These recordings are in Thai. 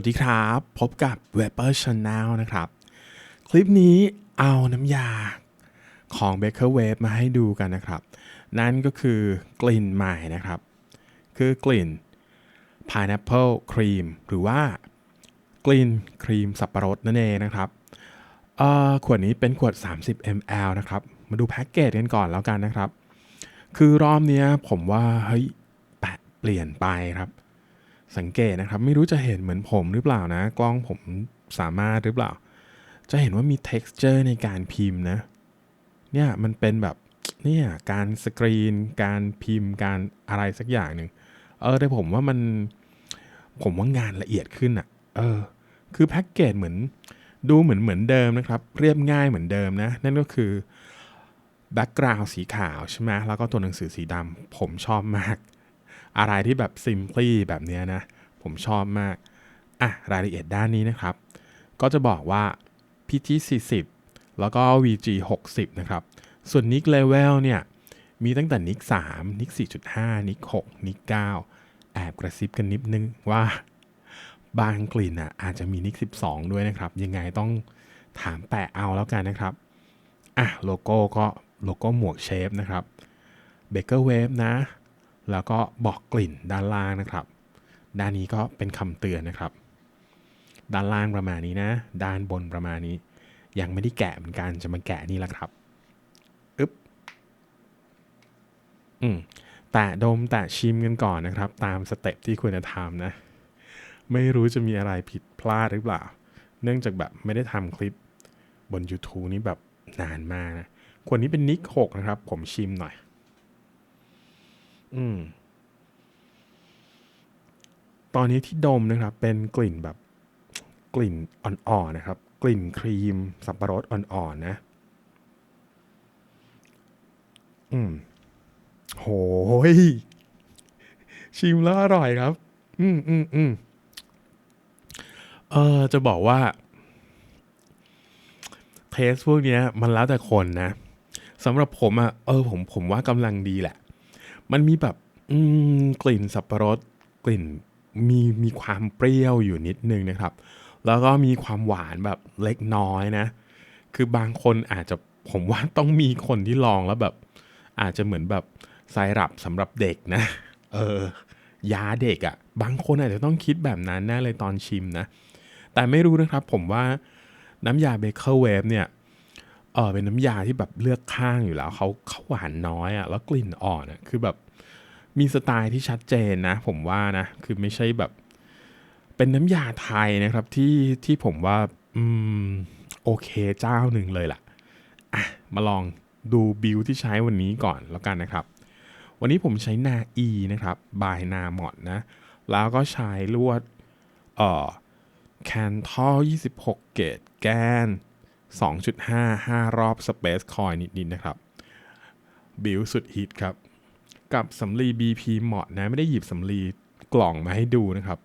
วัสดีครับ พบกับ w e b e r Channel นะครับ คลิปนี้เอาน้ำยาของ Baker Wave มาให้ดูกันนะครับ นั่นก็คือกลิ่นใหม่นะครับ คือกลิ่น Pineapple Cream หรือว่ากลิ่นครีมสับปะรดนั่นเองนะครับขวดนี้เป็นขวด 30 ml นะครับ มาดูแพ็กเกจกันก่อนแล้วกันนะครับ คือรอบนี้ผมว่าเฮ้ยแปะเปลี่ยนไปครับ สังเกตนะครับ ไม่รู้จะเห็นเหมือนผมหรือเปล่านะ กล้องผมสามารถหรือเปล่า จะเห็นว่ามี texture ในการพิมพ์นะ เนี่ยมันเป็นแบบเนี่ยการสกรีน การพิมพ์การอะไรสักอย่างหนึ่งเออแต่ผมว่ามันผมว่างานละเอียดขึ้นอะ่ะ เออ คือแพ็กเกจเหมือนดูเหมือนเหมือนเดิมนะครับ เรียบง่ายเหมือนเดิมนะ นั่นก็คือแบ็กกราวด์สีขาวใช่ไหมแล้วก็ตัวหนังสือสีดำผมชอบมาก อะไรที่แบบ simply แบบเนี้ยนะ ผมชอบมาก อะ รายละเอียดด้านนี้นะครับ ก็จะบอกว่า PT 40แล้วก็ VG 60นะครับ ส่วน NIC Level เนี่ย มีตั้งแต่ NIC 3 NIC 4.5 NIC 6 NIC 9แอบกระซิบกันนิดนึงว่าบางกลิ่นอะอาจจะมี NIC 12 ด้วยนะครับ ยังไงต้องถามแปะเอาแล้วกันนะครับ อะ โลโก้ก็โลโก้หมวกเชฟนะครับ Baker Wave นะ แล้วก็บอกกลิ่นด้านล่างนะครับ ด้านนี้ก็เป็นคำเตือนนะครับ ด้านล่างประมาณนี้นะ ด้านบนประมาณนี้ ยังไม่ได้แกะเหมือนกันจะมาแกะนี่แหละครับอึ๊บอืมแตะดมแตะชิมกันก่อนนะครับ ตามสเต็ปที่ควรจะทำนะ ไม่รู้จะมีอะไรผิดพลาดหรือเปล่า เนื่องจากแบบไม่ได้ทำคลิปบน YouTube นี้แบบนานมากนะขวดนี้เป็นนิก6นะครับ ผมชิมหน่อย อืม ตอนนี้ที่ดมนะครับ เป็นกลิ่นแบบ กลิ่นอ่อนๆนะครับ กลิ่นครีม สับปะรดอ่อนๆนะ อืม โหย ชิมแล้วอร่อยครับ อืมอืมอืมเออจะบอกว่าเทสพวกเนี้ยมันแล้วแต่คนนะสำหรับผมอะ่ะเออผมผมว่ากำลังดีแหละ มันมีแบบอืมกลิ่นสับปะรดกลิ่นมีมีความเปรี้ยวอยู่นิดนึงนะครับ แล้วก็มีความหวานแบบเล็กน้อยนะ คือบางคนอาจจะผมว่าต้องมีคนที่ลองแล้วแบบ อาจจะเหมือนแบบไซรัปสำหรับเด็กนะ เออยาเด็กอะ่ะ บางคนอาจจะต้องคิดแบบนั้นแน่เลยตอนชิมนะ แต่ไม่รู้นะครับผมว่าน้ำยาเบเกอร์เวฟเนี่ย เออเป็นน้ำยาที่แบบเลือกข้างอยู่แล้วเขาเขาหวานน้อยอะ่ะแล้วกลิ่นอ่อนอะ่ะคือแบบมีสไตล์ที่ชัดเจนนะ ผมว่านะ คือไม่ใช่แบบ เป็นน้ำยาไทยนะครับที่ที่ผมว่า อืม โอเคเจ้าหนึ่งเลยล่ะ อะ มาลองดูบิลที่ใช้วันนี้ก่อนแล้วกันนะครับ วันนี้ผมใช้นาอีนะครับ บายนามอดนะ แล้วก็ใช้ลวด เอ่อแคนทอล26 เกตแกน 2.5 5 รอบสเปซคอยนิดๆนะครับ บิลสุดฮิตครับ กับสำลี BP หมดนะ ไม่ได้หยิบสำลีกล่องมาให้ดูนะครับ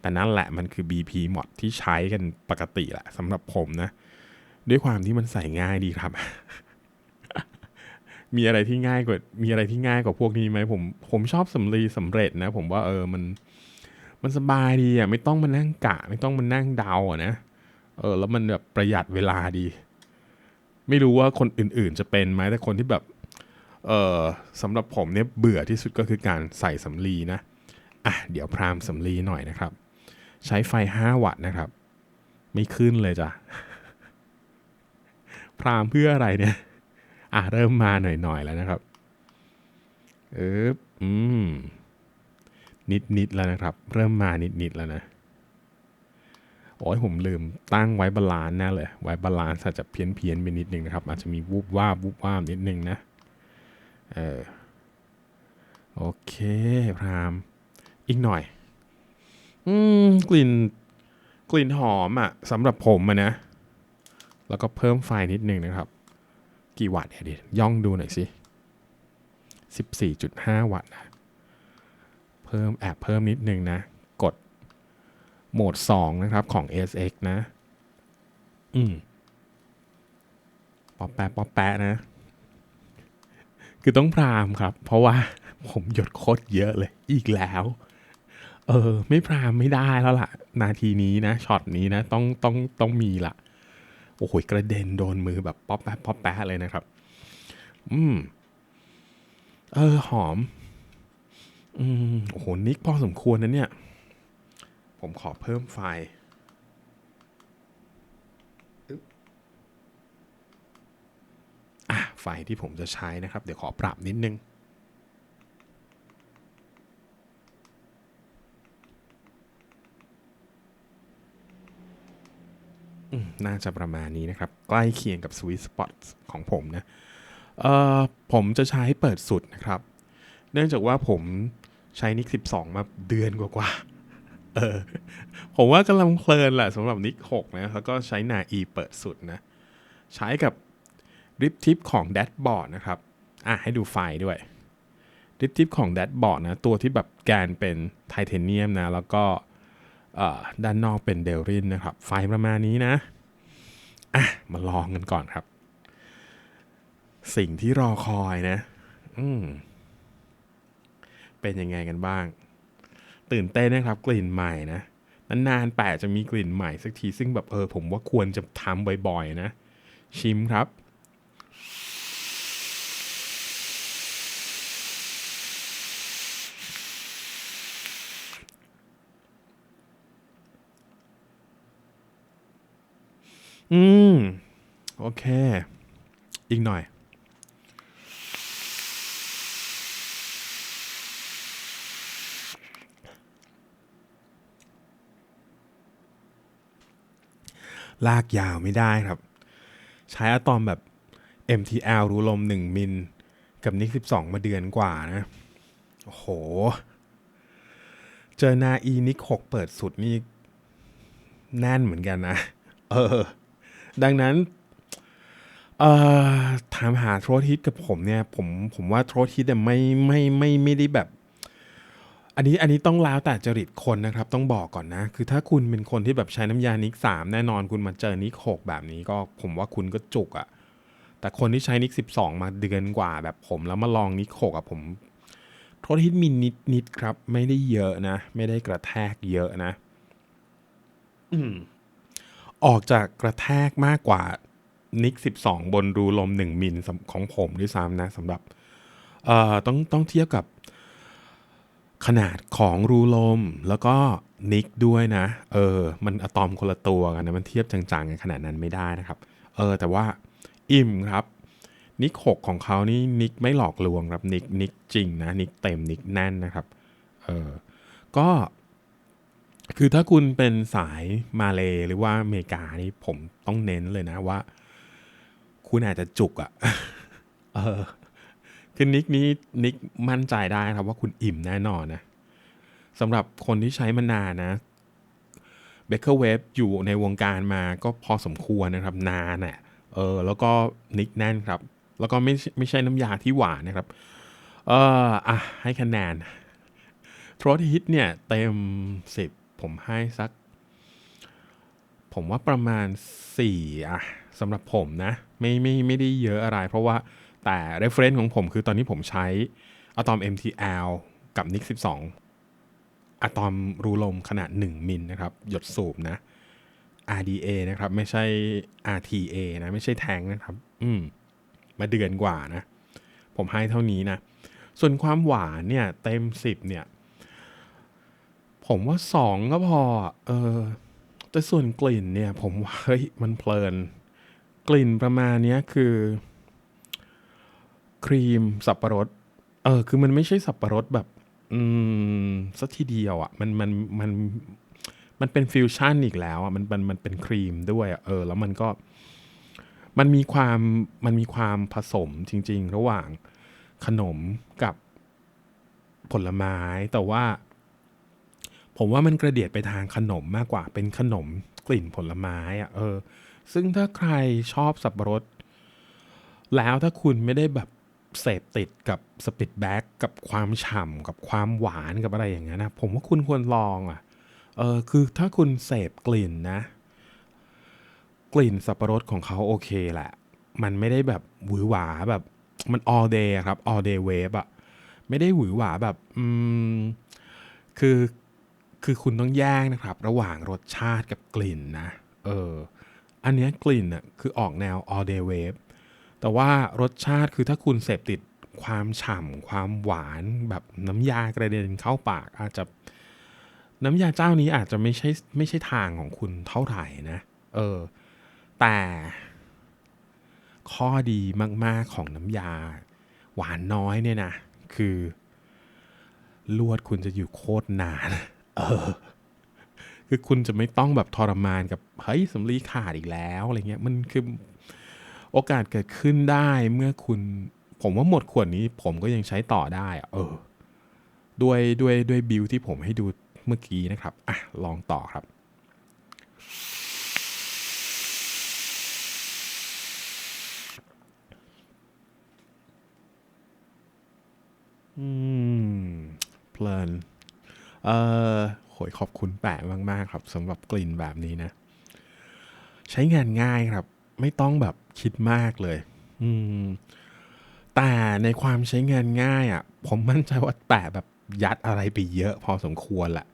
แต่นั่นแหละมันคือ BP หมดที่ใช้กันปกติแหละสำหรับผมนะ ด้วยความที่มันใส่ง่ายดีครับ มีอะไรที่ง่ายกว่า มีอะไรที่ง่ายกว่าพวกนี้ไหมผม ผมชอบสำลีสำเร็จนะ ผมว่าเออมัน มันสบายดีอะไม่ต้องมานั่งกะ ไม่ต้องมานั่งเดาอะนะ เออแล้วมันแบบประหยัดเวลาดี ไม่รู้ว่าคนอื่นๆจะเป็นไหมแต่คนที่แบบเออสำหรับผมเนี่ยเบื่อที่สุดก็คือการใส่สำลีนะอะเดี๋ยวพรามสำลีหน่อยนะครับ ใช้ไฟ 5 วัตต์นะครับ ไม่ขึ้นเลยจ้ะพรามเพื่ออะไรเนี่ยอะเริ่มมาหน่อยๆแล้วนะครับเอออืมนิดๆแล้วนะครับ เริ่มมานิดๆแล้วนะ โอ้ยผมลืมตั้งไว้บาลานซ์แน่เลย ไว้บาลานซ์อาจจะเพี้ยนเพียนๆไปนิดนึงนะครับ อาจจะมีวูบว่าบวูบว่าบนิดนึงนะ เออ โอเค พรามอีกหน่อย อืม กลิ่น กลิ่นหอมอะ่ะสำหรับผมอะนะ แล้วก็เพิ่มไฟนิดนึงนะครับ กี่วัตต์เดี๋ยวดิย่องดูหน่อยสิสิบสี่จุดห้าวัตต์นะ เพิ่มแอบเพิ่มนิดนึงนะ โหมด 2 นะครับของ SX นะ อืมป๊อปแปะป๊อปแปะนะ คือต้องพรามครับ เพราะว่าผมหยดโคตรเยอะเลยอีกแล้ว เอเออไม่พรามไม่ได้แล้วล่ะ นาทีนี้นะช็อตนี้นะ ต้องต้องต้องมีละโอ้โหกระเด็นโดนมือแบบป๊อปแป๊ะป๊อปแป๊ะเลยนะครับ อืม เออ หอม อืมโอ้โหนิกพอสมควรนะเนี่ย ผมขอเพิ่มไฟล์อึ๊บอะไฟล์ที่ผมจะใช้นะครับ เดี๋ยวขอปรับนิดนึงอืมน่าจะประมาณนี้นะครับ ใกล้เคียงกับ Sweet Spot ของผมนะ เอ่อ ผมจะใช้เปิดสุดนะครับ เนื่องจากว่าผมใช้นิก12 มาเดือนกว่าๆ เออ ผมว่ากำลังเพลินแหละสำหรับนิก6นะ แล้วก็ใช้นาอีเปิดสุดนะ ใช้กับริปทิปของ d a s h b o a r d นะครับ อะ ให้ดูไฟด้วยริปทิปของ d a s h b o a r d นะ ตัวที่แบบแกนเป็นไทเทเนียมนะ แล้วก็ด้านนอกเป็นเดลรินนะครับ ไฟประมาณนี้นะ อะ มาลองกันก่อนครับ สิ่งที่รอคอยนะ อืมเป็นยังไงกันบ้าง ตื่นเต้นนะครับกลิ่นใหม่นะนานๆแปะจะมีกลิ่นใหม่สักทีซึ่งแบบเออผมว่าควรจะทำบ่อยๆนะ ชิมครับอืม โอเค อีกหน่อย ลากยาวไม่ได้ครับ ใช้อะตอมแบบ MTL รูลม 1 มิล กับนิก12 มาเดือนกว่านะ โอ้โห เจอนาอีนิก6เปิดสุดนี่แน่นเหมือนกันนะ เออ ดังนั้น เอ่อ ถามหาโทรฮิตกับผมเนี่ย ผมผมว่าโทรฮิตแต่ไม่ไม่ไม่ไม่ได้แบบ อันนี้อันนี้ต้องแล้วแต่จริตคนนะครับ ต้องบอกก่อนนะ คือถ้าคุณเป็นคนที่แบบใช้น้ำยานิกสามแน่นอนคุณมาเจอนิกหกแบบนี้ก็ผมว่าคุณก็จุกอะแต่คนที่ใช้นิกสิบสองมาเดือนกว่าแบบผมแล้วมาลองนิกหกอะผมโทษฮิตมีนิดนิดครับ ไม่ได้เยอะนะ ไม่ได้กระแทกเยอะนะอืมออกจากกระแทกมากกว่านิก12บนรูลม1มิลสำของผมด้วยซ้ำนะสำหรับ เอ่อต้องต้องเทียบกับ ขนาดของรูลมแล้วก็นิกด้วยนะ เออ มันอะตอมคนละตัวกันนะมันเทียบจังๆกันขนาดนั้นไม่ได้นะครับ เออ แต่ว่าอิ่มครับ นิก 6 ของเขานี่นิกไม่หลอกลวงครับ นิกนิกจริงนะนิกเต็มนิกแน่นนะครับ เออ ก็ คือถ้าคุณเป็นสายมาเลหรือว่าอเมริกานี่ผมต้องเน้นเลยนะว่า คุณอาจจะจุกอะ่ะ เออ คือนิกนี้นิกมั่นใจได้ครับว่าคุณอิ่มแน่นอนนะสำหรับคนที่ใช้มานานนะเบเกอร์เวฟอยู่ในวงการมาก็พอสมควรนะครับ นานอะ่ะเออแล้วก็นิกแน่นครับ แล้วก็ไม่ไม่ใช่น้ำยาที่หวานนะครับ เอออะให้คะแนนทรอตฮิตเนี่ยเต็มสิบผมให้สัก ผมว่าประมาณ 4อะสำหรับผมนะ ไม่ไม่ไม่ได้เยอะอะไร เพราะว่า แต่ reference ของผมคือตอนนี้ผมใช้ Atom MTL กับ NIC 12อะตอมรูลมขนาด 1 มิลนะครับ หยดสูบนะ RDA นะครับ ไม่ใช่ RTA นะ ไม่ใช่แทงนะครับ อืม มาเดือนกว่านะ ผมให้เท่านี้นะ ส่วนความหวานเนี่ย เต็ม 10 เนี่ย ผมว่า 2 ก็พอ เออ แต่ส่วนกลิ่นเนี่ย ผมว่าเฮ้ยมันเพลิน กลิ่นประมาณนี้คือ ครีมสับปะรด เออ คือมันไม่ใช่สับปะรดแบบ อืมสักทีเดียวอะ่ะ มันมันมันมันเป็นฟิวชั่นอีกแล้วอะ่ะมันมันมันเป็นครีมด้วยอะเออ แล้วมันก็ มันมีความมันมีความผสมจริง ๆ ระหว่างขนมกับผลไม้ แต่ว่า ผมว่ามันกระเดียดไปทางขนมมากกว่า เป็นขนมกลิ่นผลไม้อะ่ะเออ ซึ่งถ้าใครชอบสับปะรด แล้วถ้าคุณไม่ได้แบบ เสพติดกับสปิดแบ็กกับความฉ่ำกับความหวานกับอะไรอย่างเงี้ยนะ ผมว่าคุณควรลองอะเออคือถ้าคุณเสพกลิ่นนะ กลิ่นสับปะรดของเขาโอเคแหละ มันไม่ได้แบบหวือหวาแบบมัน all day ครับ all day wave อะไม่ได้หวือหวาแบบอืมคือคือคุณต้องแยกนะครับ ระหว่างรสชาติกับกลิ่นนะ เออ อันเนี้ยกลิ่นอะคือออกแนว all day wave แต่ว่ารสชาติคือถ้าคุณเสพติดความฉ่ำความหวานแบบน้ำยากระเด็นเข้าปาก อาจจะน้ำยาเจ้านี้อาจจะไม่ใช่ไม่ใช่ทางของคุณเท่าไหร่นะเออแต่ข้อดีมาก ๆ ของน้ำยา หวานน้อยเนี่ยนะ คือลวดคุณจะอยู่โคตรนาน เออ คือคุณจะไม่ต้องแบบทรมานกับ เฮ้ยสำลีขาดอีกแล้วอะไรเงี้ย มันคือ โอกาสเกิดขึ้นได้เมื่อคุณ ผมว่าหมดขวดนี้ผมก็ยังใช้ต่อได้ เออ ด้วยด้วยด้วยบิลที่ผมให้ดูเมื่อกี้นะครับ อะ ลองต่อครับอืมเพลินเออโหยขอบคุณแปะมาก ๆ ครับสำหรับกลิ่นแบบนี้นะ ใช้งานง่ายครับ ไม่ต้องแบบคิดมากเลย อืม แต่ในความใช้งานง่ายอะ่ะ ผมมั่นใจว่าแปะแบบยัดอะไรไปเยอะพอสมควรแหละ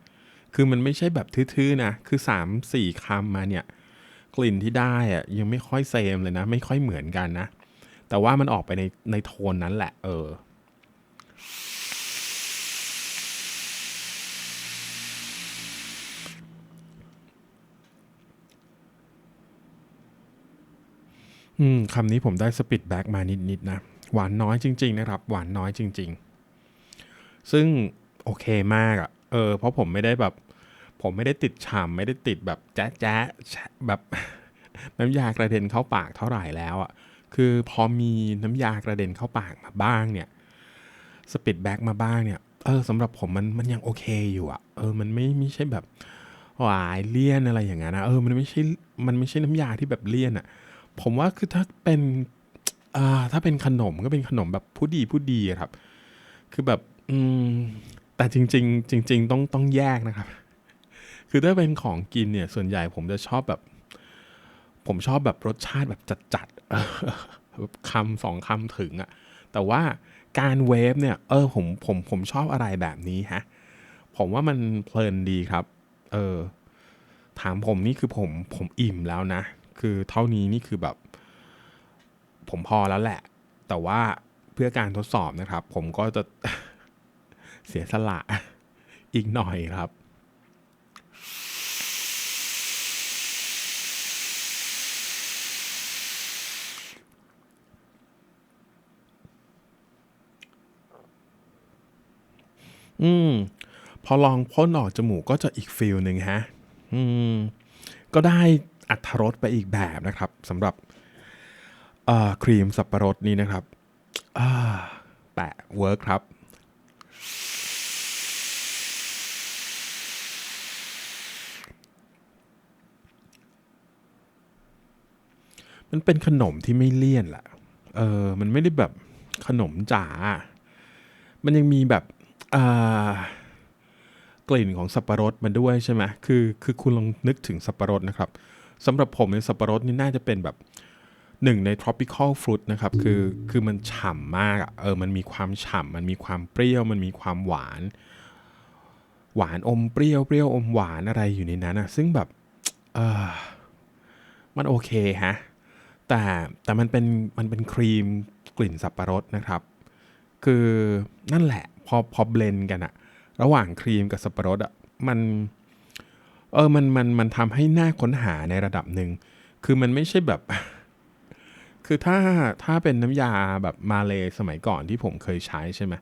คือมันไม่ใช่แบบทื่อๆนะ คือสามสี่คำมาเนี่ย กลิ่นที่ได้อะยังไม่ค่อยเซมเลยนะ ไม่ค่อยเหมือนกันนะ แต่ว่ามันออกไปในในโทนนั้นแหละ เออ อืมคำนี้ผมได้สปิดแบ็กมานิดๆนะหวานน้อยจริง ๆ นะครับ หวานน้อยจริง ๆ ซึ่งโอเคมากอะ่ะเออเพราะผมไม่ได้แบบ ผมไม่ได้ติดฉ่ำไม่ได้ติดแบบแจ๊ะแจ๊ะแบบน้ำยากระเด็นเข้าปากเท่าไหร่แล้วอะ่ะคือพอมีน้ำยากระเด็นเข้าปากมาบ้างเนี่ยสปิดแบ็กมาบ้างเนี่ยเออสำหรับผมมันมันยังโอเคอยู่อะ่ะเออมันไม่ไม่ใช่แบบหวายเลี่ยนอะไรอย่างนั้นนะเออมันไม่ใช่มันไม่ใช่น้ำยาที่แบบเลี่ยนอะ ผมว่าคือถ้าเป็นอ่าถ้าเป็นขนมก็เป็นขนมแบบผู้ดีผู้ดีครับ คือแบบอืมแต่จริง ๆ จริง ๆ ต้องต้องแยกนะครับ คือถ้าเป็นของกินเนี่ยส่วนใหญ่ผมจะชอบแบบ ผมชอบแบบรสชาติแบบจัดๆคำสองคำถึงอะแต่ว่าการเวฟเนี่ยเออผมผมผมชอบอะไรแบบนี้ฮะผมว่ามันเพลินดีครับ เออ ถามผมนี่คือผมผมอิ่มแล้วนะ คือเท่านี้นี่คือแบบ ผมพอแล้วแหละ แต่ว่าเพื่อการทดสอบนะครับ ผมก็จะเสียสละอีกหน่อยครับอืม พอลองพ่นออกจมูกก็จะอีกฟิลหนึ่งฮะ อืม ก็ได้ อัตรสไปอีกแบบนะครับสำหรับครีมสับปะรดนี้นะครับแปะเวิร์กครับมันเป็นขนมที่ไม่เลี่ยนแหละเออ มันไม่ได้แบบขนมจ๋า มันยังมีแบบกลิ่นของสับปะรดมาด้วยใช่ไหมคือ คือคุณลองนึกถึงสับปะรดนะครับ สำหรับผมในยสับปะรดนี่น่าจะเป็นแบบหนึ่งใน tropical fruit นะครับ คือคือมันฉ่ำมากเออมันมีความฉ่ำมันมีความเปรี้ยว มันมีความหวาน หวานอมเปรี้ยวเปรี้ยวอมหวานอะไรอยู่ในนั้นอะซึ่งแบบเออมันโอเคฮะแต่แต่มันเป็นมันเป็นครีมกลิ่นสับปะรดนะครับ คือนั่นแหละพอพอเบลนกันอะระหว่างครีมกับสับปะรดอะมัน เออมันมันมันทำให้หน่าค้นหาในระดับหนึ่ง คือมันไม่ใช่แบบ คือถ้าถ้าเป็นน้ำยาแบบมาเลยสมัยก่อนที่ผมเคยใช้ใช่ไหม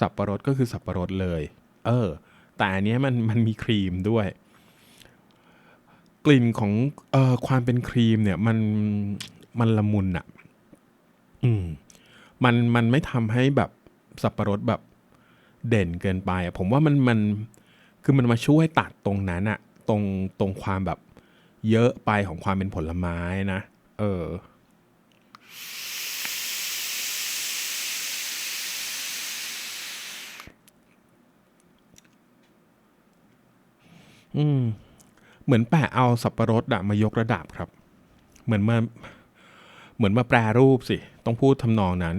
สับปะรดก็คือสับปะรดเลย เออ แต่อันนี้มันมันมีครีมด้วย กลิ่นของเอ่อความเป็นครีมเนี่ยมันมันละมุนอะอืมมันมันไม่ทำให้แบบสับปะรดแบบเด่นเกินไปอะผมว่ามันมันคือมันมาช่วยตัดตรงนั้นอะ ตรงตรงความแบบเยอะไปของความเป็นผลไม้นะ เออ อืม เหมือนแปะเอาสับปะรดอะมายกระดับครับ เหมือนมาเหมือนมาแปรรูปสิ ต้องพูดทำนองนั้น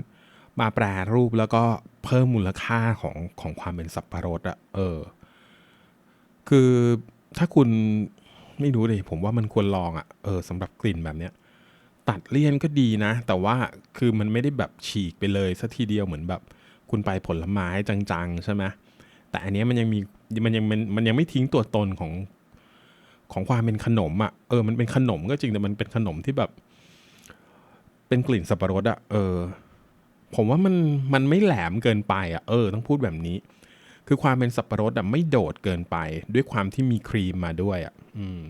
มาแปรรูปแล้วก็เพิ่มมูลค่าของของความเป็นสับปะรดอะเออ คือ ถ้าคุณไม่รู้เลยผมว่ามันควรลองอะ่ะเออสำหรับกลิ่นแบบเนี้ยตัดเลี่ยนก็ดีนะ แต่ว่าคือมันไม่ได้แบบฉีกไปเลยสัทีเดียวเหมือนแบบ คุณไปผลไม้จังๆใช่ไหมแต่อันนี้มันยังมีมันยังมันมันยังไม่ทิ้งตัวตนของของความเป็นขนมอะ่ะเออมันเป็นขนมก็จริงแต่มันเป็นขนมที่แบบ เป็นกลิ่นสับปะรดอะ่ะเออ ผมว่ามันมันไม่แหลมเกินไปอะ่ะเออต้องพูดแบบนี้ คือความเป็นสับปะรดอะไม่โดดเกินไป ด้วยความที่มีครีมมาด้วยอะอืม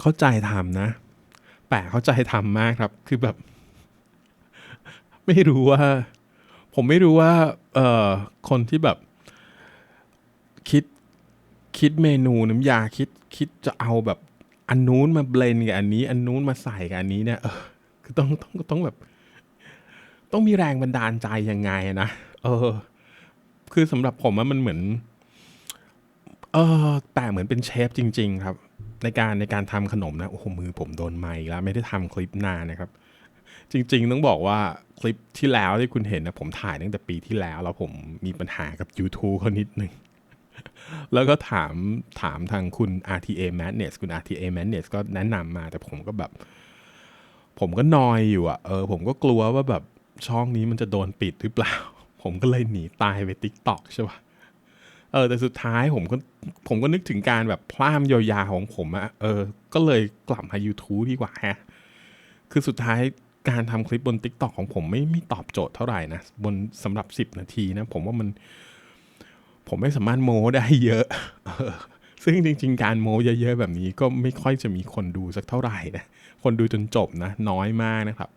เข้าใจทำนะ แปะเข้าใจทำมากครับ คือแบบ ไม่รู้ว่า ผมไม่รู้ว่า เอ่อ คนที่แบบ คิดคิดเมนูน้ำยาคิดคิดจะเอาแบบ อันนู้นมาเบลนกับอันนี้ อันนู้นมาใส่กับอันนี้เนี่ยเออคือต้องต้องต้องแบบ ต้องมีแรงบันดาลใจยังไงนะเออ คือสำหรับผมมันเหมือน เออแต่เหมือนเป็นเชฟจริง ๆ ครับ ในการในการทำขนมนะโอ้โหมือผมโดนไมค์แล้ว ไม่ได้ทำคลิปนานนะครับ จริง ๆ ต้องบอกว่าคลิปที่แล้วที่คุณเห็นนะผมถ่ายตั้งแต่ปีที่แล้ว แล้วผมมีปัญหากับ YouTube เขานิดนึง แล้วก็ถามถามทางคุณ RTA Madness คุณ RTA Madness ก็แนะนำมา แต่ผมก็แบบ ผมก็นอยอยู่อะเออ ผมก็กลัวว่าแบบช่องนี้มันจะโดนปิดหรือเปล่า ผมก็เลยหนีตายไป TikTok ใช่ปะเออ แต่สุดท้ายผมก็ผมก็นึกถึงการแบบพลามยาวๆของผมอะเออ ก็เลยกลับมา YouTube ดีกว่าฮะ คือสุดท้ายการทำคลิปบน TikTok ของผมไม่ไม่ตอบโจทย์เท่าไหร่นะ บนสำหรับ 10 นาทีนะ ผมว่ามัน ผมไม่สามารถโม้ได้เยอะ ซึ่งจริง ๆ การโม้เยอะๆแบบนี้ก็ไม่ค่อยจะมีคนดูสักเท่าไหร่นะ คนดูจนจบนะ น้อยมากนะครับ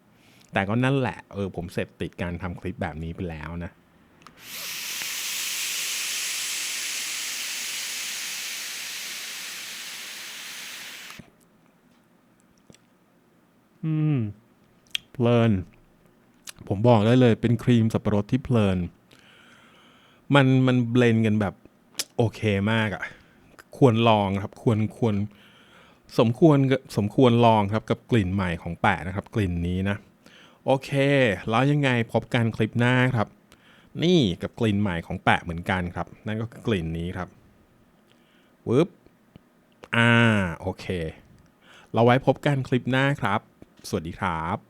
แต่ก็นั่นแหละ เออผมเสพติดการทำคลิปแบบนี้ไปแล้วนะอืมเพลิน ผมบอกได้เลยเป็นครีมสับปะรดที่เพลิน มันมันเบลนกันแบบโอเคมากอะ่ะ ควรลองครับ ควรควรสมควรสมควรลองครับกับกลิ่นใหม่ของแปะนะครับ กลิ่นนี้นะ โอเค แล้วยังไงพบกันคลิปหน้าครับ นี่กับกลิ่นใหม่ของแปะเหมือนกันครับ นั่นก็คือกลิ่นนี้ครับวึบอ่าโอเค เราไว้พบกันคลิปหน้าครับ สวัสดีครับ